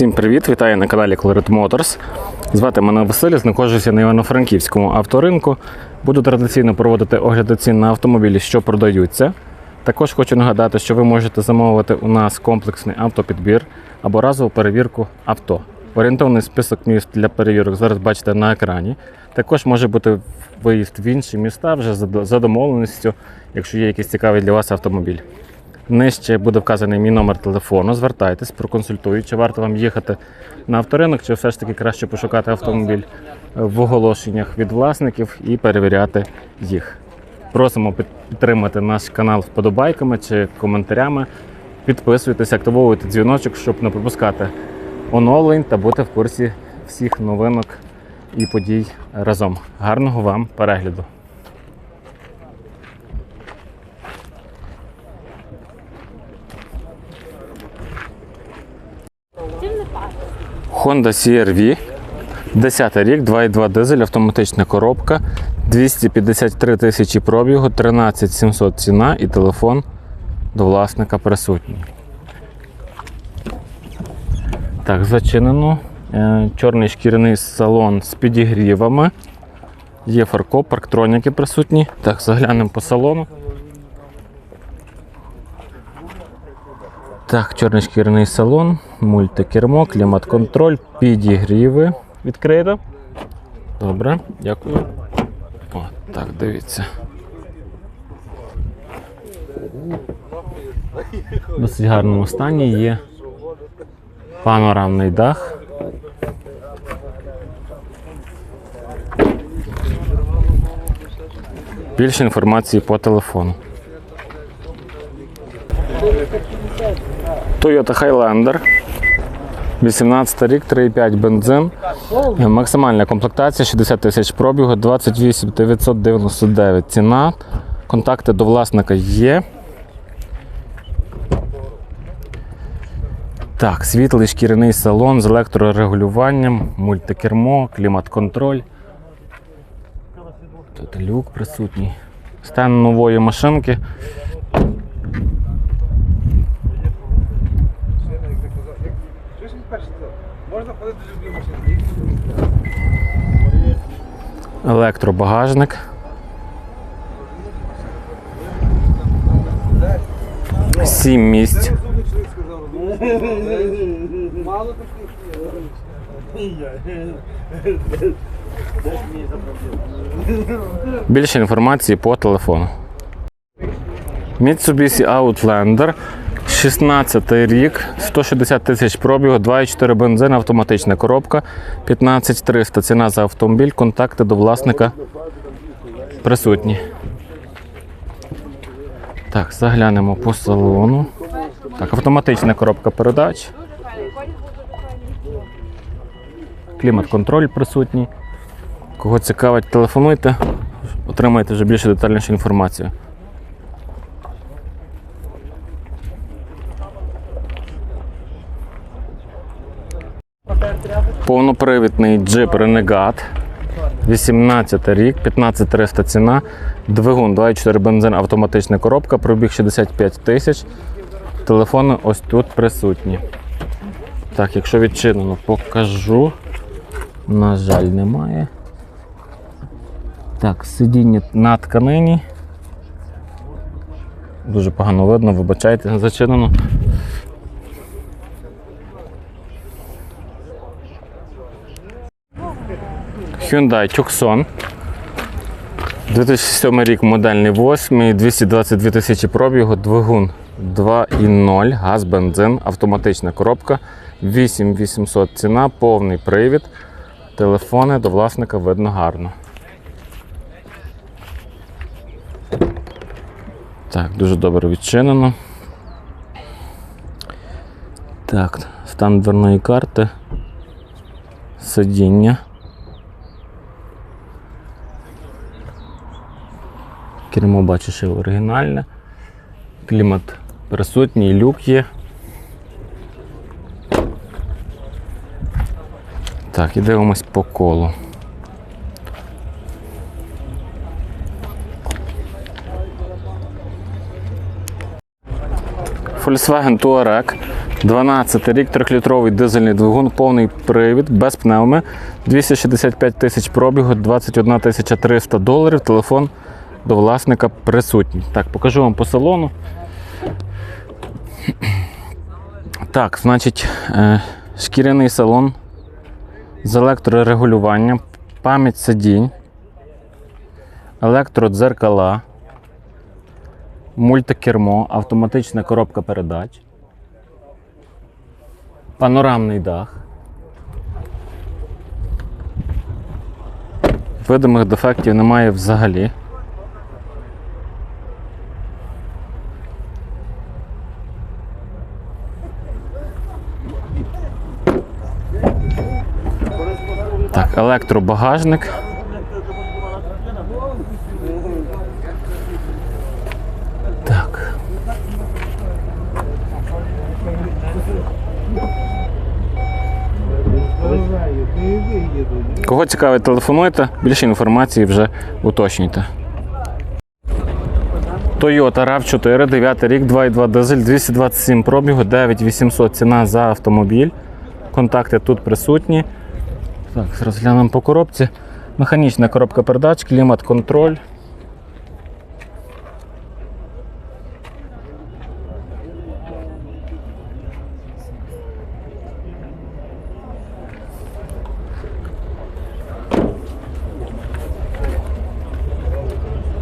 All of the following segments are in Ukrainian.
Всім привіт! Вітаю на каналі Colored Motors. Звати мене Василь, знаходжуся на Івано-Франківському авторинку. Буду традиційно проводити огляди цін на автомобілі, що продаються. Також хочу нагадати, що ви можете замовити у нас комплексний автопідбір або разову перевірку авто. Орієнтовний список міст для перевірок зараз бачите на екрані. Також може бути виїзд в інші міста вже за домовленістю, якщо є якийсь цікавий для вас автомобіль. Нижче буде вказаний мій номер телефону. Звертайтесь, проконсультую, чи варто вам їхати на авторинок, чи все ж таки краще пошукати автомобіль в оголошеннях від власників і перевіряти їх. Просимо підтримати наш канал вподобайками чи коментарями. Підписуйтесь, активовуйте дзвіночок, щоб не пропускати оновлень та бути в курсі всіх новинок і подій разом. Гарного вам перегляду! Honda CR-V, 10 рік, 2,2 дизель, автоматична коробка, 253 тисячі пробігу, 13 700 ціна і телефон до власника присутній. Так, зачинено. Е, Чорний шкіряний салон з підігрівами. Є фаркоп, парктроніки присутні. Так, заглянемо по салону. Так, чорний шкіряний салон, мультикермо, клімат-контроль, підігріви. Відкрито. Добре, дякую. О, так, дивіться. В досить гарному стані є панорамний дах. Більше інформації по телефону. Toyota Highlander. 18 рік, 3,5 бензин. Максимальна комплектація 60 тисяч пробігу, 28 999 ціна. Контакти до власника є. Так, світлий шкіряний салон з електрорегулюванням, мультикермо, клімат-контроль. Тут люк присутній. Стан нової машинки. Можна ходити до любої машини. Електробагажник. Сім місць. Мало Більше інформації по телефону. Mitsubishi Outlander. 16 рік, 160 тисяч пробігу, 2,4 бензин, автоматична коробка, 15 300 ціна за автомобіль, контакти до власника присутні. Так, заглянемо по салону. Так, автоматична коробка передач. Клімат-контроль присутній. Кого цікавить, телефонуйте, отримаєте вже більше детальнішу інформацію. Повнопривідний джип Renegade. 18 рік, 15300 ціна, двигун 2,4 бензин, автоматична коробка, пробіг 65 тисяч. Телефони ось тут присутні. Так, якщо відчинено, покажу. На жаль, немає. Так, сидіння на тканині. Дуже погано видно, вибачайте, зачинено. Hyundai Tucson. 2007 рік модельний 8, 222 тисячі пробігу, двигун 2.0, газ, бензин, автоматична коробка, 8800 ціна, повний привід. Телефони до власника видно гарно. Так, дуже добре відчинено. Так, стан дверної карти, сидіння. Кермо бачу, що оригінальне. Клімат присутній, люк є. Так, і дивимось по колу. Volkswagen Touareg 12 рік, 3-літровий дизельний двигун, повний привід, без пневми, 265 тисяч пробігу, 21 тисяча 300 доларів. Телефон до власника присутній. Так, покажу вам по салону. Так, значить, е, шкіряний салон з електрорегулюванням, пам'ять сидінь, електродзеркала, мультикермо, автоматична коробка передач, панорамний дах. Видимих дефектів немає взагалі. Так, електробагажник. Так. Кого цікавить, телефонуйте, більше інформації вже уточнюйте. Toyota RAV4, 9 рік, 2,2 дизель, 227 пробігу, 9800 ціна за автомобіль. Контакти тут присутні. Так, розглянемо по коробці. Механічна коробка передач, клімат-контроль.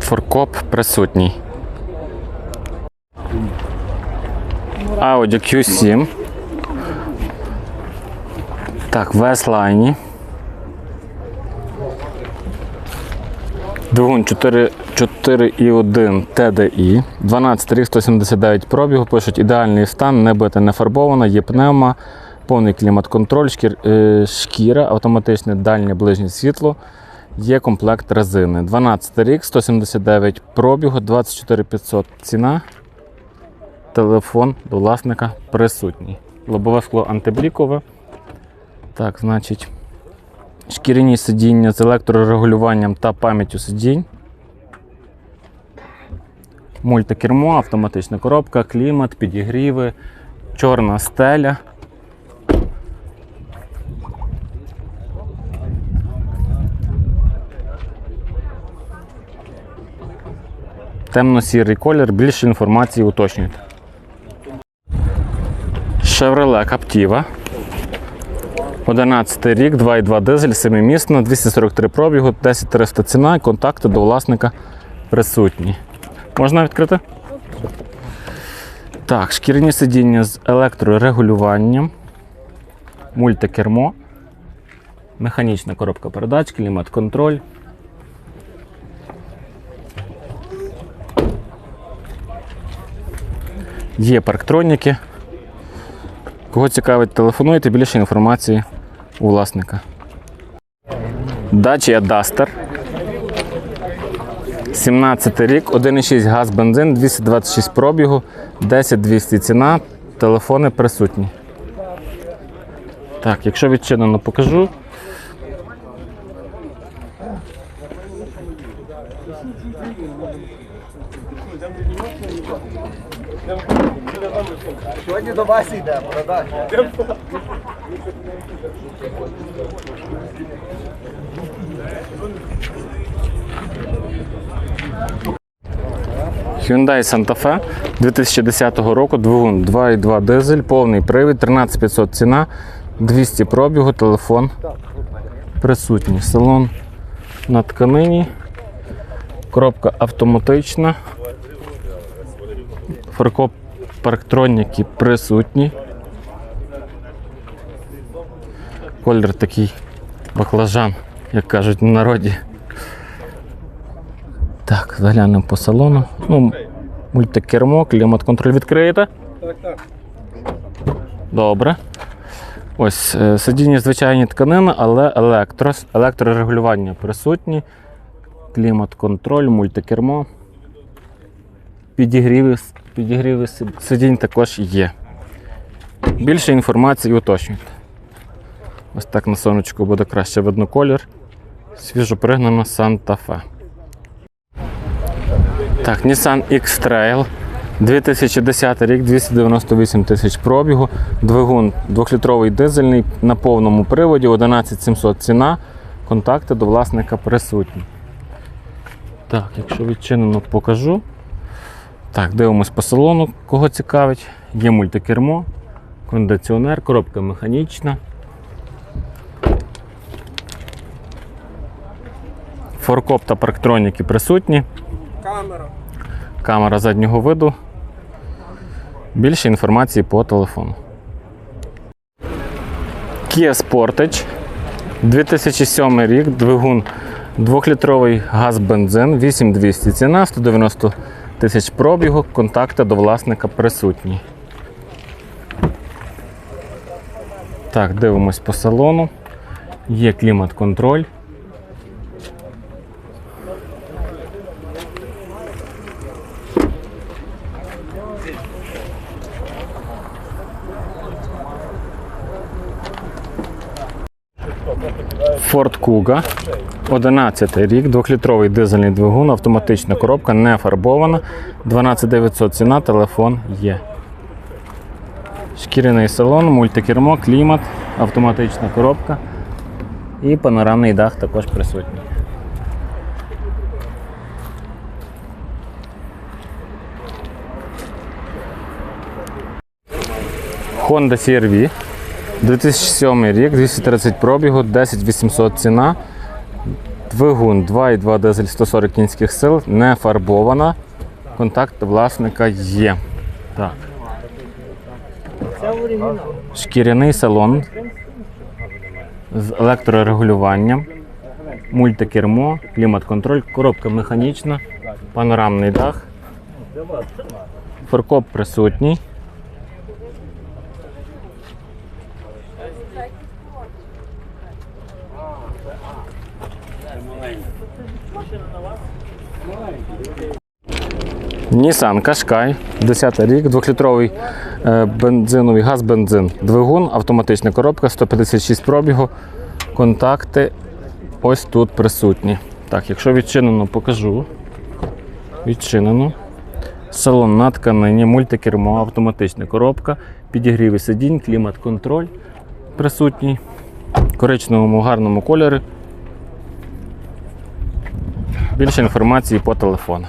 Форкоп присутній. Audi Q7. Так, в S-лайні. Двигун 4,1 TDI. 12 рік 179 пробігу. Пишуть ідеальний стан, не бита, не фарбована, є пневма, повний клімат-контроль, шкір, е, шкіра, автоматичне дальнє ближнє світло. Є комплект резини. 12 рік, 179 пробігу, 24 500 ціна. Телефон до власника присутній. Лобове скло антиблікове. Так, значить, шкіряні сидіння з електрорегулюванням та пам'яттю сидінь. Мультикермо, автоматична коробка, клімат, підігріви, чорна стеля. Темно-сірий колір, більше інформації уточнюйте. Chevrolet Captiva. 11 рік, 2,2 дизель, 7-місна, 243 пробігу, 10300 ціна і контакти до власника присутні. Можна відкрити? Так, шкіряні сидіння з електрорегулюванням, мультикермо, механічна коробка передач, клімат-контроль. Є парктроніки. Кого цікавить, телефонуйте, більше інформації у власника. Дача Duster. 17 рік, 1,6 газ, бензин, 226 пробігу, 10-200 ціна, телефони присутні. Так, якщо відчинено, покажу. До вас йдемо, продаж. Hyundai Santa Fe 2010 року, двигун 2,2 дизель, повний привід, 13500 ціна, 200 пробігу, телефон присутній. Салон на тканині, коробка автоматична, фаркоп парктроніки присутні. Колір такий баклажан, як кажуть в народі. Так, заглянемо по салону. Ну, мультикермо, клімат-контроль відкриєте. Так, так. Добре. Ось е, сидіння звичайні тканини, але електро, електрорегулювання присутні. Клімат-контроль, мультикермо. Підігріви, підігріви сидінь також є. Більше інформації уточнюйте. Ось так на сонечку буде краще видно колір. Свіжо пригнана Santa Fe. Так, Nissan X-Trail 2010 рік, 298 тисяч пробігу, двигун 2-літровий дизельний на повному приводі, 11700 ціна, контакти до власника присутні. Так, якщо відчинено, покажу. Так, дивимось по салону, кого цікавить. Є мультикермо, кондиціонер, коробка механічна. Форкоп та парктроніки присутні. Камера. Камера заднього виду. Більше інформації по телефону. Kia Sportage. 2007 рік, двигун 2-літровий газ-бензин, 8200 ціна, 190 тисяч пробігу, контакти до власника присутні. Так, дивимось по салону. Є клімат-контроль. Ford Kuga. 11 рік, 2-літровий дизельний двигун, автоматична коробка, не фарбована. 12900 ціна, телефон є. Шкіряний салон, мультикермо, клімат, автоматична коробка і панорамний дах також присутній. Honda CR-V. 2007 рік, 230 пробігу, 10800 ціна. Двигун 2,2 дизель 140 кінських сил, не фарбована. Контакт власника є. Так. Шкіряний салон з електрорегулюванням, мультикермо, клімат-контроль, коробка механічна, панорамний дах. Форкоп присутній. Nissan Qashqai, 10 рік, 2-літровий е, бензиновий газ-бензин. Двигун, автоматична коробка, 156 пробігу. Контакти ось тут присутні. Так, якщо відчинено, покажу. Відчинено. Салон на тканині, мультикермо, автоматична коробка, підігріви сидінь, клімат-контроль присутній. В коричневому гарному кольорі. Більше інформації по телефону.